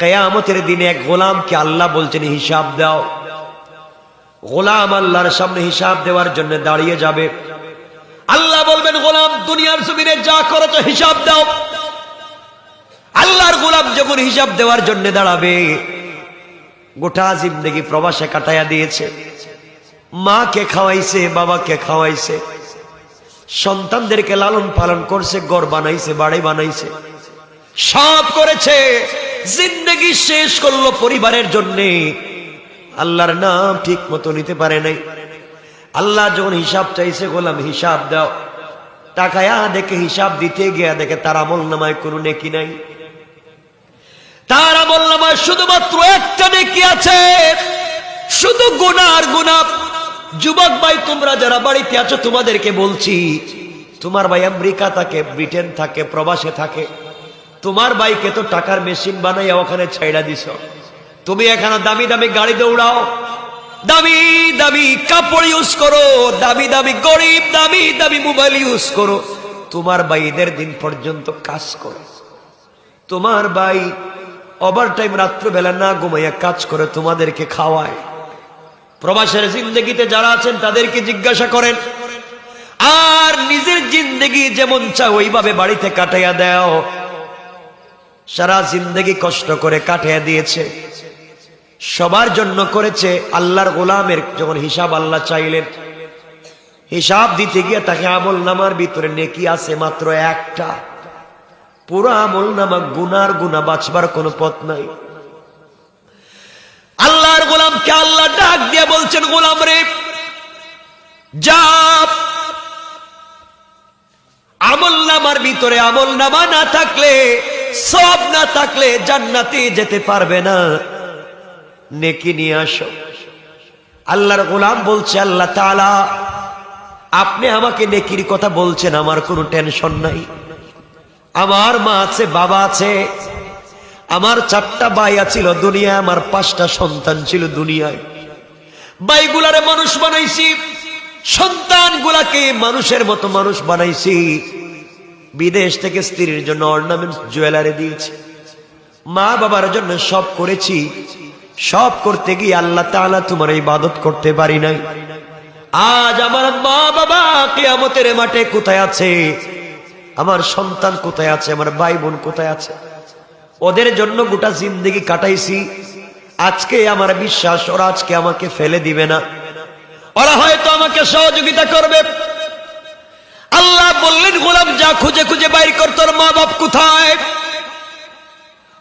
কেয়ামতের দিনে এক গোলামকে আল্লাহ বলছেন, হিসাব দাও। গোলাম আল্লাহর সামনে হিসাব দেওয়ার জন্য দাঁড়িয়ে যাবে। আল্লাহ বলবেন, গোলাম, দুনিয়ার জমিনে যা করেছ হিসাব দাও। আল্লাহর গোলাম যখন হিসাব দেওয়ার জন্য দাঁড়াবে, গোটা জিন্দগি প্রবাসে কাটাইয়া দিয়েছে। মাকে খাওয়াইছে, বাবাকে খাওয়াইছে। সন্তানদেরকে লালন পালন করছে গড় বানাইছে, বাড়ি বানাইছে। সব করেছে। জিন্দগি শেষ করল পরিবারের জন্যে। আল্লাহর নাম ঠিক মতো নিতে পারে নাই। আল্লাহ যখন হিসাব চাইছে, গোলাম হিসাব দাও। টাকায়া দেখে হিসাব দিতে গিয়া দেখে তার আমল নামায় কোনো নেকি নাই। তার আমল নামায় শুধুমাত্র একটা নেকি আছে। শুধু গুনার গুণা যুবক ভাই, তোমরা যারা বাড়িতে আছো, তোমাদেরকে বলছি, তোমার ভাই আমেরিকা থাকে, ব্রিটেন থাকে, প্রবাসে থাকে। তোমার ভাইকে তো টাকার মেশিন বানাইয়া ওখানে ছাইড়া দিছ। তুমি এখানে দামি দামি গাড়ি দৌড়াও। দামি দামি কাপড় ইউজ করো। দামি দামি গরিব, দামি দামি মোবাইল ইউজ করো। তোমার ভাই ঈদের দিন পর্যন্ত কাজ করে। তোমার ভাই ওভার টাইম রাত্রবেলা না ঘুমাইয়া কাজ করে তোমাদেরকে খাওয়ায়। প্রবাসের জিন্দগিতে যারা আছেন, তাদেরকে জিজ্ঞাসা করেন, আর নিজের জিন্দগি যেমন চাও, ওইভাবে বাড়িতে কাটাইয়া দাও। সারা জিন্দগি কষ্ট করে কাটিয়ে দিয়েছে। সবার জন্য করেছে আল্লাহর গোলামের যখন হিসাব আল্লাহ চাইলেন। হিসাব দিতে গিয়ে তাকে আমল নামার ভিতরে নেকি আছে মাত্র একটা। পুরো আমল নামা গুনার গুনা বাঁচবার কোনো পথ নাই। আল্লাহর গোলামকে আল্লাহ ডাক দিয়ে বলছেন, গোলাম রে, যা। আমল নামার ভিতরে আমল নামা না থাকলে সব না থাকলে জান্নাতে যেতে পারবে না। নেকি নিয়ে আসো। আল্লাহর গোলাম বলছে, আল্লাহ তাআলা, আপনি আমাকে নেকির কথা বলছেন, আমার কোনো টেনশন নাই। আমার মা আছে, বাবা আছে, আমার চারটা ভাই ছিল দুনিয়ায়, আমার পাঁচটা সন্তান ছিল দুনিয়ায়। বাইগুলারে মানুষ বানাইছি সন্তান গুলাকে মানুষের মতো মানুষ বানাইছি। বিদেশ থেকে স্ত্রীর জন্য অর্নামেন্টস, জুয়েলারি দিয়েছি। মা বাবার জন্য সব করেছি। সব করতে গিয়ে আল্লাহ তাআলা তোমার ইবাদত করতে পারি নাই। আজ আমার মা বাবা কিয়ামতের মাঠে কোথায় আছে? আমার সন্তান কোথায় আছে? আমার ভাই বোন কোথায় আছে? ওদের জন্য গোটা জিন্দগি কাটাইছি। আজকে আমার বিশ্বাস, ওরা আজকে আমাকে ফেলে দিবে না। ওরা হয়তো আমাকে সহযোগিতা করবে। আল্লাহ বললেন, গোলাম, যা খুঁজে খুঁজে বাইর কর, তোর মা বাপ কোথায়?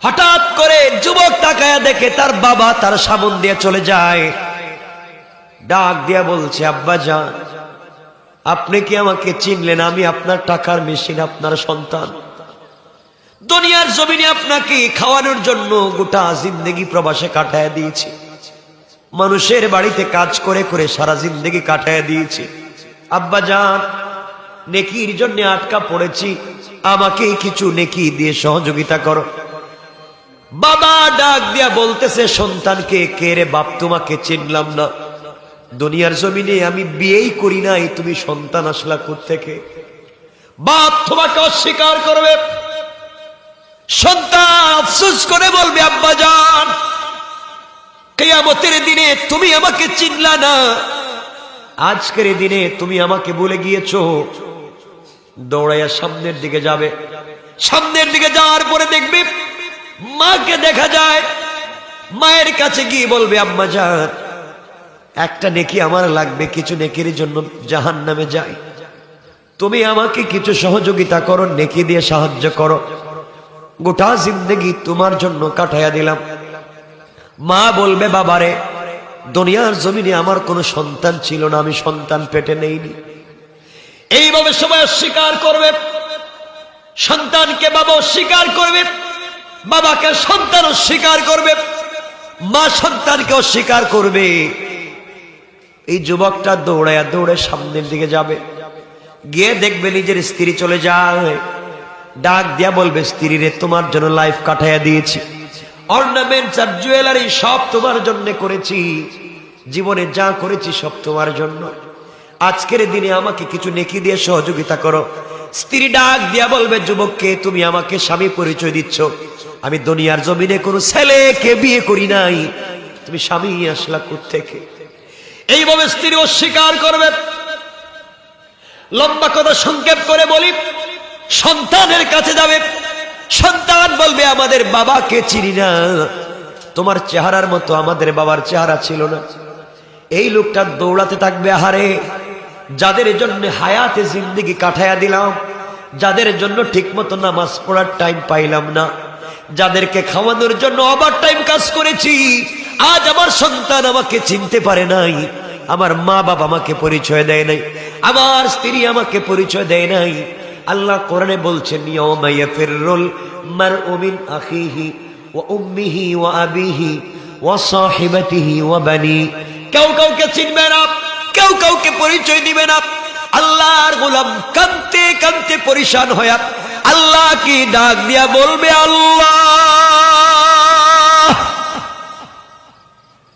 হঠাৎ করে যুবক তাকায়া দেখে তার বাবা তার সামন দিয়ে চলে যায়। ডাক দিয়া বলছে, আব্বা যান আপনি কি আমাকে চিনলেন? আমি আপনার টাকার মেশিন, আপনার সন্তান। দুনিয়ার জমিনে আপনাকে খাওয়ানোর জন্য গোটা জিন্দগি প্রবাসে কাটায় দিয়েছি। মানুষের বাড়িতে কাজ করে করে সারা জিন্দগি কাটায় দিয়েছি। আব্বা যান নেকির জন্য আটকা পড়েছি। আমাকে কিছু নেকি দিয়ে সহযোগিতা করো। বাবা ডাক দিয়া বলতেছে, সন্তানকে, কে রে বাপ, তোমাকে চিনলাম না। দুনিয়ার জমিনে আমি বিয়েই করি নাই, তুমি সন্তান আসলা থেকে বাপ তোমাকে অস্বীকার করবে। সন্তান আফসোস করে বলবে, আব্বা যান কেয়ামতের দিনে তুমি আমাকে চিনলা না। আজকের দিনে তুমি আমাকে বলে গিয়েছো দৌড়াইয়া সামনের দিকে যাবে। সামনের দিকে যাওয়ার পরে দেখবে মাকে দেখা যায়। মায়ের কাছে গিয়ে বলবে, আম্মা যান একটা নেকি আমার লাগবে, কিছু নেকির জন্য জাহান নামে যাই। তুমি আমাকে কিছু সহযোগিতা করো, নেকি দিয়ে সাহায্য করো। গোটা জিন্দগি তোমার জন্য কাটাইয়া দিলাম। মা বলবে, বাবারে, দুনিয়ার জমিনে আমার কোনো সন্তান ছিল না, আমি সন্তান পেটে নেইনি। এইভাবে সবাই অস্বীকার করবে। সন্তানকে বাবা অস্বীকার করবে। বাবাকে সন্তান অস্বীকার করবে। মা সন্তানকে অস্বীকার করবে। এই যুবকটা দৌড়ায়, দৌড়ে সামনের দিকে যাবে। গিয়ে দেখবে নিজের স্ত্রী চলে যায়। ডাক দিয়া বলবে, স্ত্রী রে, তোমার জন্য লাইফ কাটাইয়া দিয়েছি। অর্নামেন্টস আর জুয়েলারি সব তোমার জন্য করেছি। জীবনে যা করেছি সব তোমার জন্য। আজকের দিনে আমাকে কিছু নেকি দিয়ে সহযোগিতা করো। স্ত্রী ডাক দিয়া বলবে, যুবককে, তুমি আমাকে স্বামী পরিচয় দিচ্ছ। আমি দুনিয়ার জমিনে কোনো ছেলেকে বিয়ে করি নাই। তুমি স্বামী আসলা থেকে এইভাবে স্ত্রী অস্বীকার করবে। লম্বা কথা সংক্ষেপ করে বলি, সন্তানের কাছে যাবে। সন্তান বলবে, আমাদের বাবাকে চিনি না। তোমার চেহারার মতো আমাদের বাবার চেহারা ছিল না। এই লোকটা দৌড়াতে থাকবে, আহারে! যাদের জন্য হায়াতে জিন্দিগি কাটাইয়া দিলাম, যাদের জন্য ঠিকমতো নামাজ পড়ার টাইম পাইলাম না, যাদেরকে খাওয়ানোর জন্য আবার টাইম কাজ করেছি, আজ আমার সন্তান আমাকে চিনতে পারে নাই, আমার মা বাবা আমাকে পরিচয় দেয় নাই, আমার স্ত্রী আমাকে পরিচয় দেয় নাই। আল্লাহ কোরআনে বলছেন আখিহি ওয়া উম্মিহি ওয়া আবিহি ওয়া বানি। কেউ কাউকে চিনবে না। কেউ কাউকে পরিচয় দিবে না। আল্লাহর গোলাম কানতে কানতে পরিশান হয়া আল্লাহ কি ডাক দিয়া বলবে আল্লাহ?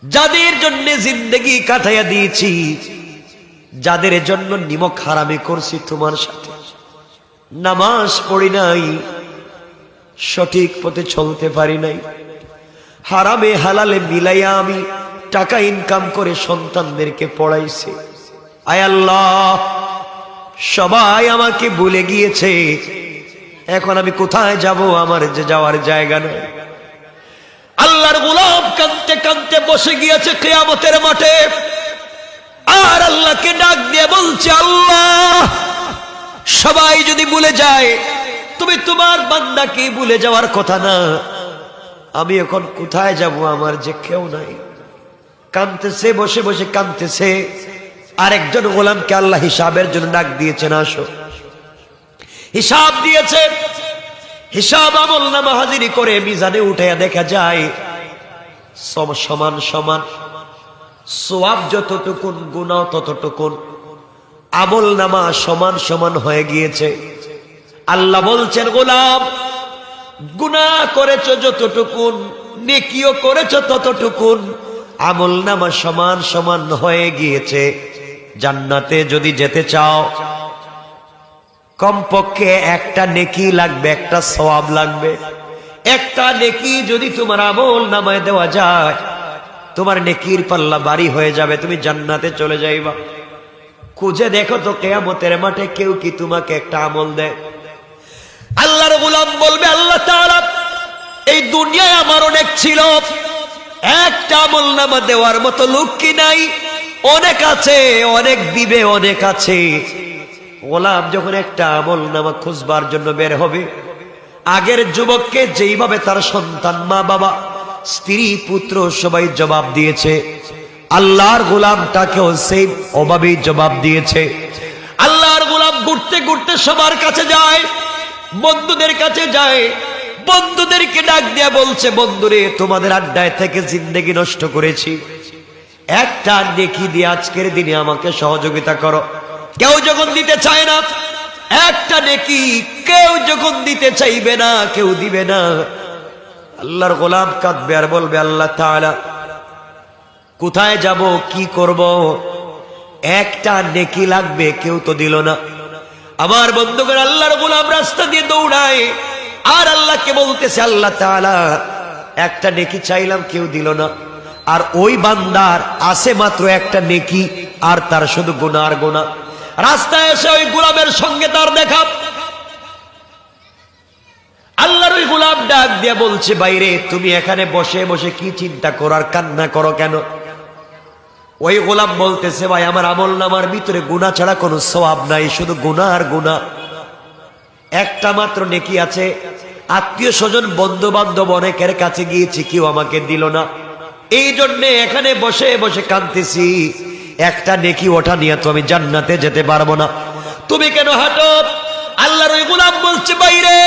যাদের জন্য জিন্দগি কাটাইয়া দিয়েছি, যাদের জন্য নিমক হারামি করছি তোমার সাথে। নামাজ পড়ি নাই, সঠিক পথে চলতে পারি নাই। হারামে হালালে মিলাইয়া আমি টাকা ইনকাম করে সন্তানদেরকে পড়াইছে। আল্লাহ, সবাই আমাকে ভুলে গিয়েছে। এখন আমি কোথায় যাব? আমার যে যাওয়ার জায়গা নেই। আল্লাহর গোলাপ কানতে কানতে বসে গিয়েছে কেয়ামতের মাঠে। আর আল্লাহকে ডাক দিয়ে বলছে, আল্লাহ, সবাই যদি ভুলে যায়, তুমি তোমার বান্দাকে ভুলে যাওয়ার কথা না। আমি এখন কোথায় যাব? আমার যে কেউ নাই। কানতেছে, বসে বসে কানতেছে। আরেকজন গোলামকে আল্লাহ হিসাবের জন্য ডাক দিয়েছেন, আসো। হিসাব দিয়েছে। হিসাব আমল নামা হাজিরি করে মিজানে উঠে দেখা যায় সম- সমান সমান। সোয়াব যতটুকুন গুণাও ততটুকুন। আমল নামা সমান সমান হয়ে গিয়েছে। আল্লাহ বলছেন, গোলাম গুণা করেছ যতটুকুন, নেকিও করেছ ততটুকুন। আমল নামা সমান সমান হয়ে গিয়েছে। জান্নাতে যদি যেতে চাও, কমপক্ষে একটা নেকি লাগবে, একটা সওয়াব লাগবে। একটা নেকি যদি তোমার আমল নামায় দেওয়া যায়, তোমার নেকির পাল্লা বাড়ি হয়ে যাবে, তুমি জান্নাতে চলে যাইবা। খুঁজে দেখো তো কেয়ামতের মাঠে কেউ কি তোমাকে একটা আমল দেয়। আল্লাহর গোলাম বলবে, আল্লাহ এই দুনিয়ায় আমার অনেক ছিল। একটা আমল নামা দেওয়ার মতো লোক কি নাই? অনেক আছে, অনেক দিবে, অনেক আছে। গোলাম যখন একটা আমল নামা খুঁজবার জন্য বের হবে, আগের যুবককে যেইভাবে তার সন্তান মা, বাবা, স্ত্রী, পুত্র সবাই জবাব দিয়েছে, আল্লাহর গোলামটাকেও সেই অভাবেই জবাব দিয়েছে। আল্লাহর গোলাম ঘুরতে ঘুরতে সবার কাছে যায়, বন্ধুদের কাছে যায় বন্ধুদেরকে ডাক দিয়া বলছে, বন্ধুরে, তোমাদের আড্ডায় থেকে জিন্দেগি নষ্ট করেছি। একটা নেকি দিয়ে আজকের দিনে আমাকে সহযোগিতা করো? কেউ যখন দিতে চায় না, একটা নেকি কেউ যখন দিতে চাইবে না, কেউ দিবে না। আল্লাহর গোলাম কাঁদবে আর বলবে, আল্লাহ তাআলা, কোথায় যাব, কি করব? একটা নেকি লাগবে, কেউ তো দিল না। আমার বন্ধুগণ, আল্লাহর গোলাম রাস্তা দিয়ে দৌড়ায়। আর আল্লাহকে বলতেছে, আল্লাহ তাআলা, একটা নেকি চাইলাম, কেউ দিল না। আর ওই বান্দার আছে মাত্র একটা নেকি, আর তার শুধু গুনাহ আর গুনাহ রাস্তায় এসে ওই গোলামের সঙ্গে তার দেখা। আল্লাহর ওই গোলাপ ডাক দিয়ে বলছে, বাইরে, তুমি এখানে বসে বসে কি চিন্তা করো আর কান্না করো কেন? ওই গোলাম বলতেছে, ভাই, আমার আমল নামার ভিতরে গুণা ছাড়া কোনো সবাব নাই, শুধু গুণা আর গুণা একটা মাত্র নেকি আছে। আত্মীয় স্বজন বন্ধু বান্ধব অনেকের কাছে গিয়েছি, কেউ আমাকে দিল না। এই জন্যে এখানে বসে বসে কাঁদতেছি। একটা নেকি ওঠা নিয়ে তো আমি জান্নাতে যেতে পারব না। তুমি কেন হাঁটো? আল্লাহর ওই গোলাম বলছে, বাইরে,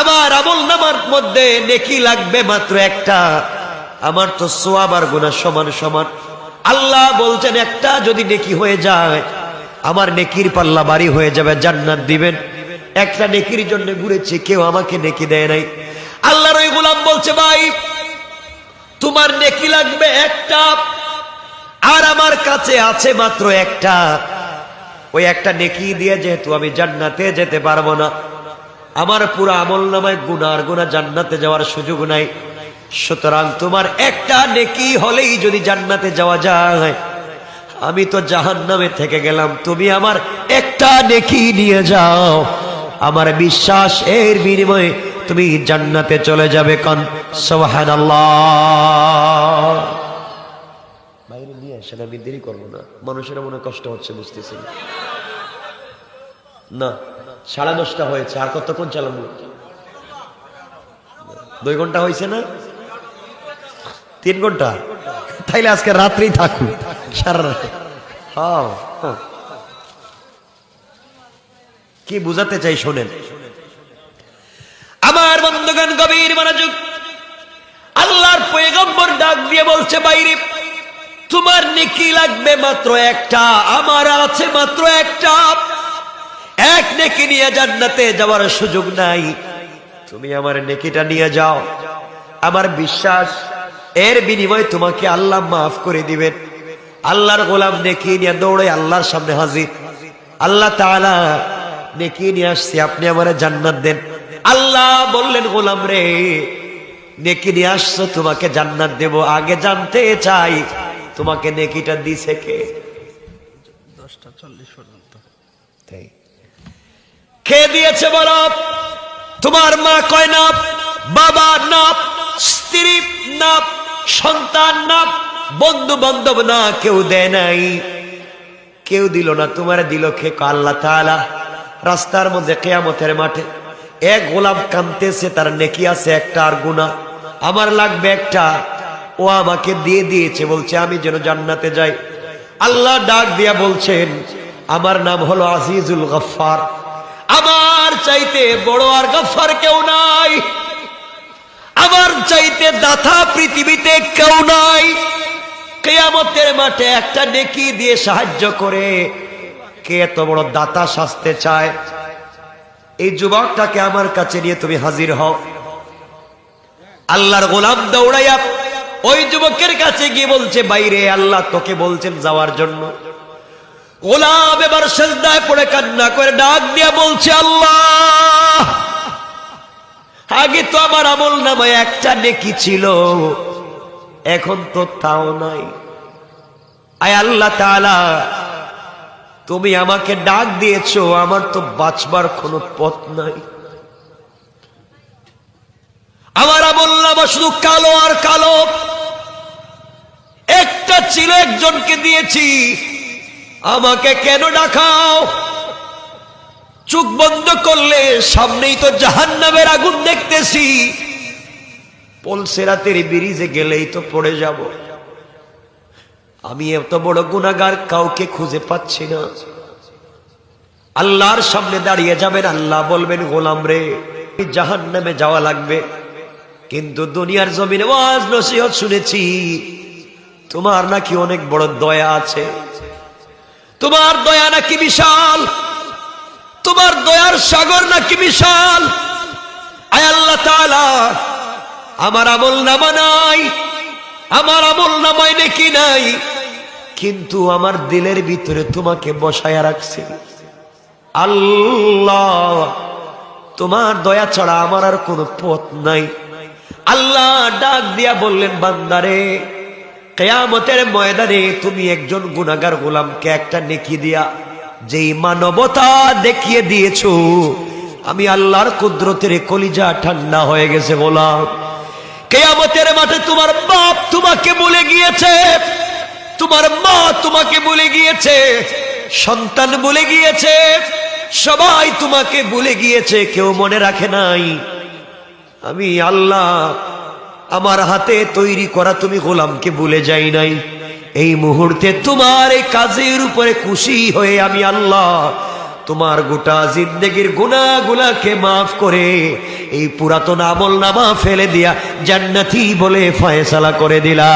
আমার আমল নামার মধ্যে নেকি লাগবে মাত্র একটা। আমার তো সোয়াবার গুণা সমান সমান। আল্লাহ বলছেন, একটা যদি নেকি হয়ে যায় আমার নেকির পাল্লা বাড়ি হয়ে যাবে, জান্নাত দিবেন। একটা নেকির জন্য ঘুরেছি, কেউ আমাকে নেকি দেয় নাই। আল্লাহর ওই গোলাম বলছে, ভাই, তোমার নেকি লাগবে একটা, আর আমার কাছে আছে মাত্র একটা। ওই একটা নেকি দিয়ে যেহেতু আমি জান্নাতে যেতে পারব না, আমার পুরো আমল নামায় গুনার গুনা জান্নাতে যাওয়ার সুযোগ নাই। সুতরাং তোমার একটা নেকি হলেই যদি জান্নাতে যাওয়া যায় আমি তো জাহান নামে থেকে গেলাম, তুমি আমার একটা নেকি নিয়ে যাও। আমার বিশ্বাস এর বিনিময়ে তুমি জান্নাতে চলে যাবে কন সোহান বাইরে নিয়ে আসেন, আমি দেরি না। মানুষের মনে কষ্ট হচ্ছে, বুঝতেছি না। সাড়ে দশটা হয়েছে, আর কতক্ষণ চালাবো? দুই ঘণ্টা হয়েছে না? তিন ঘণ্টা? তাইলে আজকে রাত্রি থাকুক। সারা হ্যাঁ, হ্যাঁ। কি বুঝাতে চাই শোনেন। আমার মনোযোগ। আল্লাহর পয়গম্বর ডাক দিয়ে বলছে বাইরে তোমার নেকি লাগবে মাত্র একটা আমার আছে মাত্র একটা। এক নেকি নিয়ে জান্নাতে যাওয়ার সুযোগ নাই। তুমি আমার নেকিটা নিয়ে যাও। আমার বিশ্বাস এর বিনিময়ে তোমাকে আল্লাহ মাফ করে দিবেন। আল্লাহর গোলাম নেকি নিয়ে দৌড়ে আল্লাহর সামনে হাজির। আল্লাহ তাআলা নেকি নিয়ে আসছি আপনি আমার জান্নাত দেন। আল্লাহ বললেন গোলাম রে নেকি নিয়ে আসছো তোমাকে জান্নাত দেব। আগে জানতে চাই তোমাকে নেকিটা দিছে কে? দশটা চল্লিশ পর্যন্ত। কে দিয়েছে বলো তোমার মা কয় না বাবা না স্ত্রী না সন্তান না বন্ধু বান্ধব না, কেউ দেয় নাই। কেউ দিল না, তোমার দিল খে আল্লাহ তাআলা, রাস্তার মধ্যে কেয়ামতের মাঠে এক গোলাপ কানতেছে তার নেকি আছে একটা আর গুণা আমার লাগবে একটা। ও আমাকে দিয়ে দিয়েছে, বলছে, আমি যেন জান্নাতে যাই। আল্লাহ ডাক দিয়া বলছেন, আমার নাম হলো আজিজুল গফফার। আমার চাইতে বড় আর গফফার কেউ নাই। আমার চাইতে দাতা পৃথিবীতে কেউ নাই। কেয়ামতের মাঠে একটা নেকি দিয়ে সাহায্য করে। কে এত বড় দাতা সাজতে চায়? এই যুবকটাকে আমার কাছে নিয়ে তুমি হাজির হও। আল্লাহর গোলাম দৌড়াইয়া ওই যুবকের কাছে গিয়ে বলছে, বাইরে আল্লাহ তোকে বলছেন যাওয়ার জন্য। গোলাম এবার সেজদায় পড়ে কান্না করে ডাক দিয়া বলছে, আল্লাহ, আগে তো আমার আমল নামায় একটা নেকি ছিল। এখন তো তাও নাই। আয় আল্লাহ তুমি আমাকে ডাক দিয়েছ, আমার তো বাঁচবার কোনো পথ নাই। আমার আমল নামা শুধু কালো আর কালো। একটা ছিল একজনকে দিয়েছি, আমাকে কেন ডাকাও? চোখ বন্ধ করলে সামনেই তো জাহান্নামের আগুন দেখতেছি। পলসেরাতের ব্রিজে গেলেই তো পড়ে যাব। আমি এত বড় গুনাগার কাউকে খুঁজে পাচ্ছি না। আল্লাহর সামনে দাঁড়িয়ে যাবেন, আল্লাহ বলবেন, গোলাম রে জাহান নামে যাওয়া লাগবে। কিন্তু দুনিয়ার জমিনে ওয়াজ নসিহত শুনেছি, তোমার নাকি অনেক বড় দয়া আছে। তোমার দয়া নাকি বিশাল, তোমার দয়ার সাগর নাকি বিশাল। আয় আল্লাহ তাআলা আমার আমল নামা নাই, আমার আমল নামায় নাকি নাই, কিন্তু আমার দিলের ভিতরে তোমাকে বসায়া রাখছি। আল্লাহ, তোমার দয়া ছাড়া আমার আর কোনো পথ নাই। আল্লাহ ডাক দিয়া বললেন, বান্দারে, কেয়ামতের ময়দানে তুমি একজন গুনাগার গোলামকে একটা নেকি দিয়া যেই মানবতা দেখিয়ে দিয়েছ, আমি আল্লাহর কুদরতের কলিজা ঠান্ডা হয়ে গেছে গোলাম। কেয়ামতের মাঠে তোমার বাপ তোমাকে বলে গিয়েছে, তোমার মা তোমাকে বলে গিয়েছে, সন্তান বলে গিয়েছে, সবাই তোমাকে বলে গিয়েছে, কেউ মনে রাখে নাই। আমি আল্লাহ আমার হাতে তৈরি করা তুমি গোলামকে বলে যাই নাই। এই মুহূর্তে তোমার এই কাজের উপরে খুশি হয়ে আমি আল্লাহ তোমার গোটা জিন্দগির গুনাগুলাকে মাফ করে, এই পুরাতন আমল নামা ফেলে দিয়া জান্নাতি বলে ফয়সালা করে দিলা